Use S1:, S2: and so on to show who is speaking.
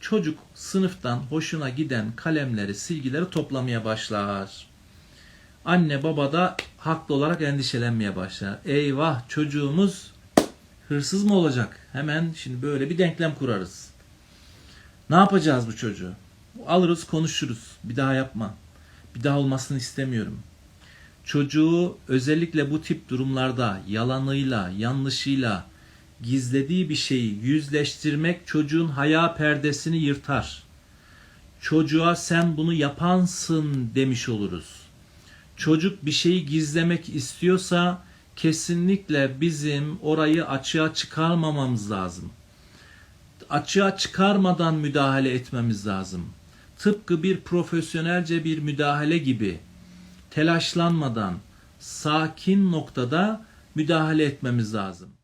S1: Çocuk sınıftan hoşuna giden kalemleri, silgileri toplamaya başlar. Anne baba da haklı olarak endişelenmeye başlar. Eyvah çocuğumuz hırsız mı olacak? Hemen şimdi böyle bir denklem kurarız. Ne yapacağız bu çocuğu? Alırız konuşuruz. Bir daha yapma. Bir daha olmasını istemiyorum. Çocuğu özellikle bu tip durumlarda yalanıyla, yanlışıyla gizlediği bir şeyi yüzleştirmek çocuğun haya perdesini yırtar. Çocuğa sen bunu yapansın demiş oluruz. Çocuk bir şeyi gizlemek istiyorsa kesinlikle bizim orayı açığa çıkarmamamız lazım. Açığa çıkarmadan müdahale etmemiz lazım. Tıpkı bir profesyonelce bir müdahale gibi telaşlanmadan sakin noktada müdahale etmemiz lazım.